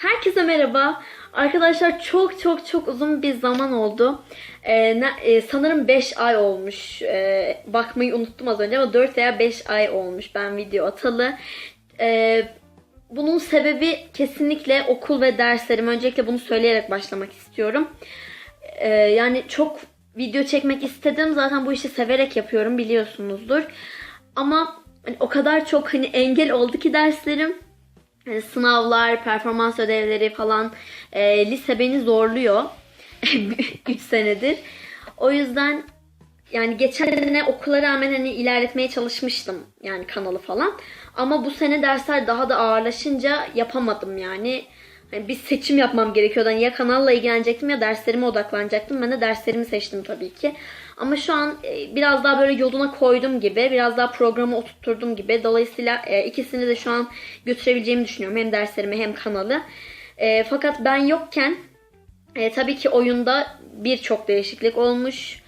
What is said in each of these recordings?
Herkese merhaba. Arkadaşlar çok çok çok uzun bir zaman oldu. Ee, ne- e, sanırım 5 ay olmuş. Ee, bakmayı unuttum az önce ama 4 veya 5 ay olmuş ben video atalı. Ee, bunun sebebi kesinlikle okul ve derslerim. Öncelikle bunu söyleyerek başlamak istiyorum. Ee, yani çok video çekmek istedim. Zaten bu işi severek yapıyorum biliyorsunuzdur. Ama hani o kadar çok hani engel oldu ki derslerim. Hani sınavlar, performans ödevleri falan e, lise beni zorluyor. 3 senedir. O yüzden yani geçen sene okula rağmen hani ilerletmeye çalışmıştım yani kanalı falan. Ama bu sene dersler daha da ağırlaşınca yapamadım yani. Hani bir seçim yapmam gerekiyordu. Hani ya kanalla ilgilenecektim ya derslerime odaklanacaktım. Ben de derslerimi seçtim tabii ki. Ama şu an e, biraz daha böyle yoluna koydum gibi, biraz daha programı oturtturdum gibi. Dolayısıyla e, ikisini de şu an götürebileceğimi düşünüyorum. Hem derslerimi hem kanalı. E, fakat ben yokken tabii ki oyunda birçok değişiklik olmuş.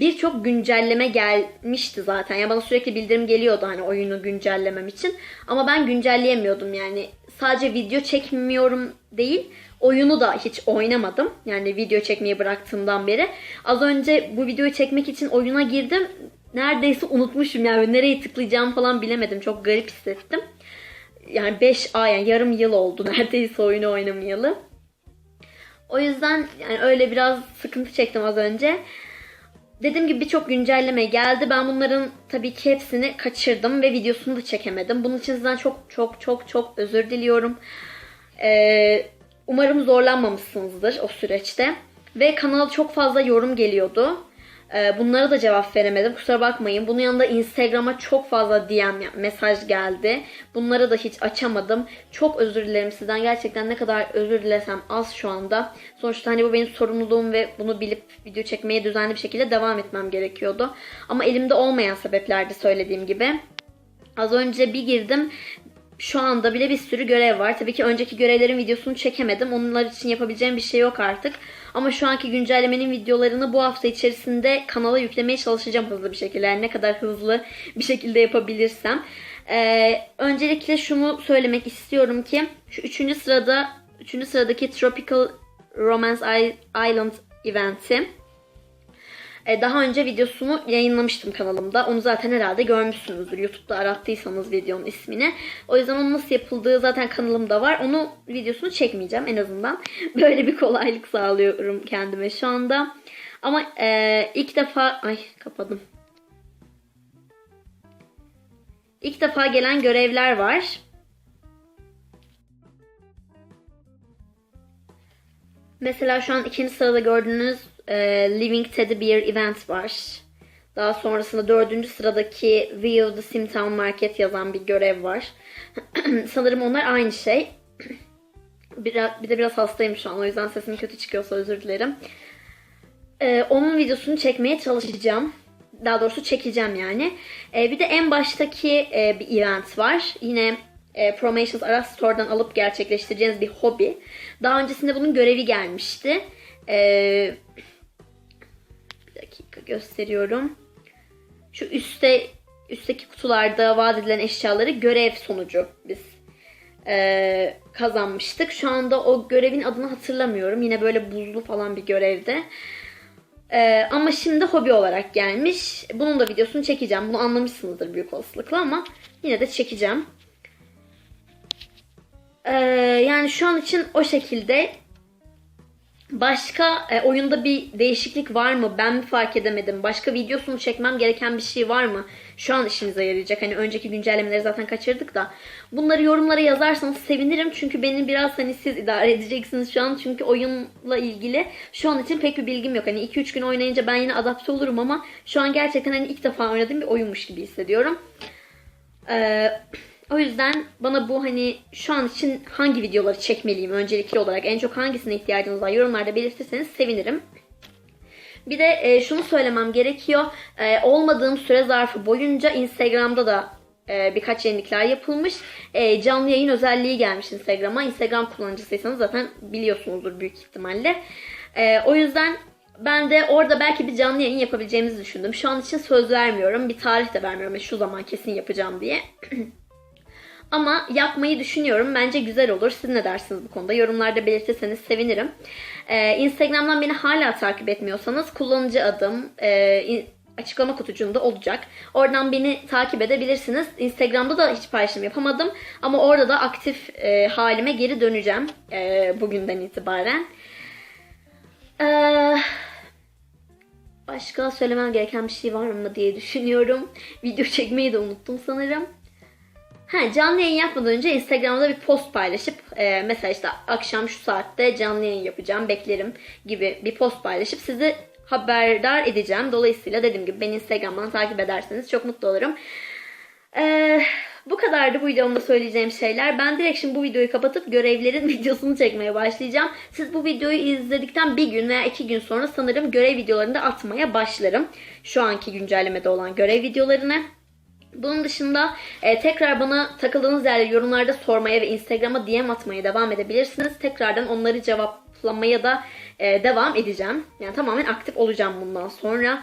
Birçok güncelleme gelmişti zaten. Ya bana sürekli bildirim geliyordu hani oyunu güncellemem için. Ama ben güncelleyemiyordum yani. Sadece video çekmiyorum değil, oyunu da hiç oynamadım. Yani video çekmeyi bıraktığımdan beri. Az önce bu videoyu çekmek için oyuna girdim. Neredeyse unutmuşum yani nereye tıklayacağım falan bilemedim. Çok garip hissettim. Yani 5 ay yani yarım yıl oldu neredeyse oyunu oynamayalı. O yüzden yani öyle biraz sıkıntı çektim az önce. Dediğim gibi birçok güncelleme geldi. Ben bunların tabii ki hepsini kaçırdım ve videosunu da çekemedim. Bunun için sizden çok çok çok çok özür diliyorum. Ee, umarım zorlanmamışsınızdır o süreçte. Ve kanala çok fazla yorum geliyordu. Ee, bunlara da cevap veremedim. Kusura bakmayın. Bunun yanında Instagram'a çok fazla DM mesaj geldi. Bunları da hiç açamadım. Çok özür dilerim sizden. Gerçekten ne kadar özür dilesem az şu anda. Sonuçta hani bu benim sorumluluğum ve bunu bilip video çekmeye düzenli bir şekilde devam etmem gerekiyordu. Ama elimde olmayan sebeplerdi söylediğim gibi. Az önce bir girdim. Şu anda bile bir sürü görev var. Tabii ki önceki görevlerin videosunu çekemedim. Onlar için yapabileceğim bir şey yok artık. Ama şu anki güncellemenin videolarını bu hafta içerisinde kanala yüklemeye çalışacağım hızlı bir şekilde. Yani ne kadar hızlı bir şekilde yapabilirsem. Ee, öncelikle şunu söylemek istiyorum ki şu üçüncü sırada üçüncü sıradaki Tropical Romance Island eventi. E, Daha önce videosunu yayınlamıştım kanalımda. Onu zaten herhalde görmüşsünüzdür. YouTube'da arattıysanız videonun ismini. O yüzden onun nasıl yapıldığı zaten kanalımda var. Onu videosunu çekmeyeceğim en azından. Böyle bir kolaylık sağlıyorum kendime şu anda. Ama e, ilk defa... Ay kapadım. İlk defa gelen görevler var. Mesela şu an ikinci sırada gördüğünüz e, Living Teddy Bear Event var. Daha sonrasında dördüncü sıradaki View the Simtown Market yazan bir görev var. Sanırım onlar aynı şey. Biraz, bir de biraz hastayım şu an o yüzden sesim kötü çıkıyorsa özür dilerim. E, onun videosunu çekmeye çalışacağım. Daha doğrusu çekeceğim yani. E, bir de en baştaki e, bir event var. Yine e, Promotions Ara Store'dan alıp gerçekleştireceğiniz bir hobi. Daha öncesinde bunun görevi gelmişti. E, bir dakika gösteriyorum. Şu üstte üstteki kutularda vaat edilen eşyaları görev sonucu biz e, kazanmıştık. Şu anda o görevin adını hatırlamıyorum. Yine böyle buzlu falan bir görevde. Ee, ama şimdi hobi olarak gelmiş. Bunun da videosunu çekeceğim. Bunu anlamışsınızdır büyük olasılıkla ama yine de çekeceğim. Ee, yani şu an için o şekilde. Başka e, oyunda bir değişiklik var mı? Ben mi fark edemedim? Başka videosunu çekmem gereken bir şey var mı? Şu an işinize yarayacak. Hani önceki güncellemeleri zaten kaçırdık da. Bunları yorumlara yazarsanız sevinirim. Çünkü beni biraz hani siz idare edeceksiniz şu an. Çünkü oyunla ilgili şu an için pek bir bilgim yok. Hani 2-3 gün oynayınca ben yine adapte olurum ama şu an gerçekten hani ilk defa oynadığım bir oyunmuş gibi hissediyorum. Ee, o yüzden bana bu hani şu an için hangi videoları çekmeliyim öncelikli olarak en çok hangisine ihtiyacınız var yorumlarda belirtirseniz sevinirim. Bir de e, şunu söylemem gerekiyor. E, olmadığım süre zarfı boyunca Instagram'da da e, birkaç yenilikler yapılmış. E, canlı yayın özelliği gelmiş Instagram'a. Instagram kullanıcısıysanız zaten biliyorsunuzdur büyük ihtimalle. E, o yüzden ben de orada belki bir canlı yayın yapabileceğimizi düşündüm. Şu an için söz vermiyorum. Bir tarih de vermiyorum. Şu zaman kesin yapacağım diye. Ama yapmayı düşünüyorum. Bence güzel olur. Siz ne dersiniz bu konuda? Yorumlarda belirtirseniz sevinirim. Ee, Instagram'dan beni hala takip etmiyorsanız kullanıcı adım e, açıklama kutucuğunda olacak. Oradan beni takip edebilirsiniz. Instagram'da da hiç paylaşım yapamadım. Ama orada da aktif e, halime geri döneceğim. e, bugünden itibaren. Eee... Başka söylemem gereken bir şey var mı diye düşünüyorum. Video çekmeyi de unuttum sanırım. Ha, canlı yayın yapmadan önce Instagram'da bir post paylaşıp e, mesela işte akşam şu saatte canlı yayın yapacağım beklerim gibi bir post paylaşıp sizi haberdar edeceğim. Dolayısıyla dediğim gibi beni Instagram'dan takip ederseniz çok mutlu olurum. Ee, bu kadardı bu videomda söyleyeceğim şeyler. Ben direkt şimdi bu videoyu kapatıp görevlerin videosunu çekmeye başlayacağım. Siz bu videoyu izledikten bir gün veya iki gün sonra sanırım görev videolarını da atmaya başlarım. Şu anki güncellemede olan görev videolarını. Bunun dışında e, tekrar bana takıldığınız yerleri yorumlarda sormaya ve Instagram'a DM atmaya devam edebilirsiniz. Tekrardan onları cevaplamaya da e, devam edeceğim. Yani tamamen aktif olacağım bundan sonra.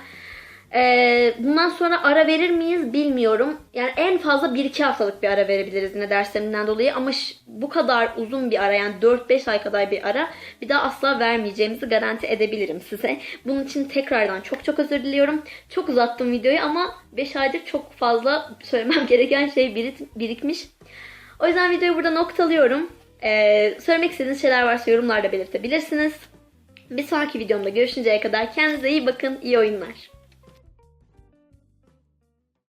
E, bundan sonra ara verir miyiz bilmiyorum. Yani en fazla 1-2 haftalık bir ara verebiliriz yine derslerimden dolayı. Ama bu kadar uzun bir ara yani 4-5 ay kadar bir ara bir daha asla vermeyeceğimizi garanti edebilirim size. Bunun için tekrardan çok çok özür diliyorum. Çok uzattım videoyu ama 5 aydır çok fazla söylemem gereken şey birikmiş. O yüzden videoyu burada noktalıyorum. Ee, söylemek istediğiniz şeyler varsa yorumlarda belirtebilirsiniz. Bir sonraki videomda görüşünceye kadar kendinize iyi bakın, iyi oyunlar.